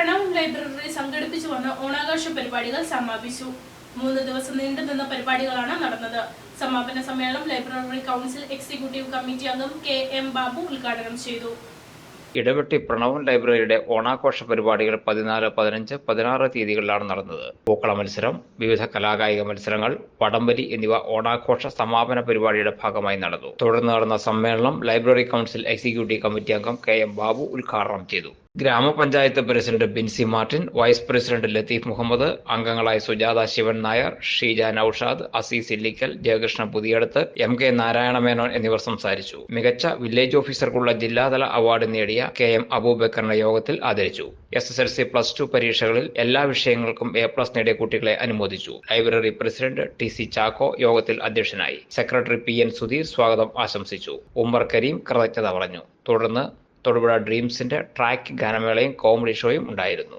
Pranav library സംഘടിപ്പിച്ചു വന്ന ഓണാഘോഷ പരിപാടികൾ സമാപിച്ചു. മൂന്ന് ദിവസം നീണ്ടു നിന്ന പരിപാടികളാണ് നടന്നത്. സമാപന സമ്മേളനം ലൈബ്രറി കൗൺസിൽ എക്സിക്യൂട്ടീവ് കമ്മിറ്റി അംഗം കെ എം ബാബു ഉദ്ഘാടനം ചെയ്തു. ഇടവെട്ടി പ്രണവൻ ലൈബ്രറിയുടെ ഓണാഘോഷ പരിപാടികൾ പതിനാല് പതിനഞ്ച് പതിനാറ് തീയതികളിലാണ് നടന്നത്. പൂക്കള മത്സരം വിവിധ കലാകായിക മത്സരങ്ങൾ വടംവലി എന്നിവ ഓണാഘോഷ സമാപന പരിപാടിയുടെ ഭാഗമായി നടന്നു. തുടർന്ന് നടന്ന സമ്മേളനം ലൈബ്രറി കൗൺസിൽ എക്സിക്യൂട്ടീവ് കമ്മിറ്റി അംഗം കെ എം ബാബു ഉദ്ഘാടനം ചെയ്തു. ഗ്രാമപഞ്ചായത്ത് president Binsy Martin vice president Latheef Muhammad അംഗങ്ങളായ സുജാത ശിവൻ നായർ ഷീജ നൌഷാദ് അസീസ് ഇല്ലിക്കൽ ജയകൃഷ്ണ പുതിയടത്ത് എം കെ നാരായണ മേനോൻ എന്നിവർ സംസാരിച്ചു. മികച്ച വില്ലേജ് ഓഫീസർക്കുള്ള ജില്ലാതല അവാർഡ് നേടിയ കെ എം അബൂബക്കറിന്റെ യോഗത്തിൽ ആദരിച്ചു. S S L C plus two പരീക്ഷകളിൽ എല്ലാ വിഷയങ്ങൾക്കും എ പ്ലസ് നേടിയ കുട്ടികളെ അനുമോദിച്ചു. Library president T C Chacko യോഗത്തിൽ അധ്യക്ഷനായി. സെക്രട്ടറി പി എൻ സുധീർ സ്വാഗതം ആശംസിച്ചു. ഉമ്മർ കരീം കൃതജ്ഞത പറഞ്ഞു. തുടർന്ന് തൊടുപുഴ ഡ്രീംസിന്റെ ട്രാക്ക് ഗാനമേളയും കോമഡി ഷോയും ഉണ്ടായിരുന്നു.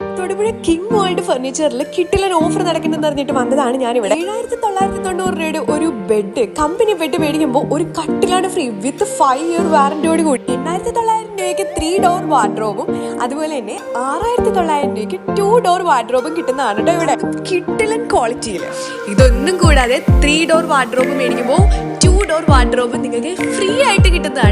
തൊടുപുഴ കിങ് വേൾഡ് ഫർണിച്ചറിൽ കിട്ടിലൻ ഓഫർ നടക്കുന്നെന്ന് അറിഞ്ഞിട്ട് വന്നതാണ് ഞാനിവിടെ. ഏഴായിരത്തി തൊള്ളായിരത്തി തൊണ്ണൂറ് രൂപയുടെ ഒരു ബെഡ് കമ്പനി ബെഡ് മേടിക്കുമ്പോൾ ഒരു കട്ടിലാണ് ഫ്രീ വിത്ത് ഫൈവ് ഇയർ വാറന്റിയോട് കൂടി. എണ്ണായിരത്തി തൊള്ളായിരം രൂപയ്ക്ക് ത്രീ ഡോർ വാർഡ്രോബും അതുപോലെ തന്നെ ആറായിരത്തി തൊള്ളായിരം രൂപയ്ക്ക് ടു ഡോർ വാർഡ്രോബും കിട്ടുന്നതാണ് കേട്ടോ ഇവിടെ. കിട്ടിലൻ ക്വാളിറ്റിയിൽ ഇതൊന്നും കൂടാതെ ത്രീ ഡോർ വാർഡ്രോബ് മേടിക്കുമ്പോൾ ടു ഡോർ വാർഡ്രോബ് നിങ്ങൾക്ക് ഫ്രീ ആയിട്ട് കിട്ടുന്നതാണ്.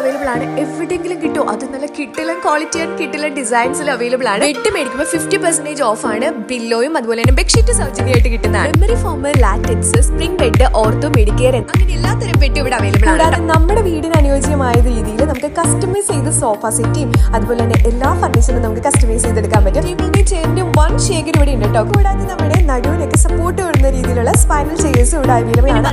അവൈലബിൾ ആണ്. എവിടെയെങ്കിലും കിട്ടും? അത് നല്ല കിട്ടിലും ക്വാളിറ്റി ആൻഡ് കിട്ടിലും ഡിസൈൻസിൽ അവൈലബിൾ ആണ്. ബെഡ് മേടിക്കുമ്പോൾ ഫിഫ്റ്റി പെർസെന്റേജ് ഓഫ് ആണ് ബില്ലോയും അതുപോലെ തന്നെ ബെഡ്ഷീറ്റ് സൗജന്യമായിട്ട് കിട്ടുന്നതാണ്. Memory foam latex spring bed ortho medicare അങ്ങനെ എല്ലാത്തരം ബെഡ് ഇവിടെ അവൈലബിൾ ആണ് കൂടാതെ നമ്മുടെ വീടിന് അനുയോജ്യമായ രീതിയിൽ നമുക്ക് കസ്റ്റമൈസ് ചെയ്ത സോഫ സെറ്റിയും അതുപോലെ തന്നെ എല്ലാ ഫർണിച്ചറും നമുക്ക് കസ്റ്റമൈസ് ചെയ്തെടുക്കാൻ പറ്റും. ടേബിളിന്റെ ചെയറിന്റെ വൺ ഷേഖർ ഇവിടെ ഉണ്ട് കേട്ടോ. കൂടാതെ നമ്മുടെ നടുവിനൊക്കെ സപ്പോർട്ട് വരുന്ന രീതിയിലുള്ള സ്പൈനൽ ചെയേഴ്സ് ഇവിടെ അവൈലബിൾ ആണ്.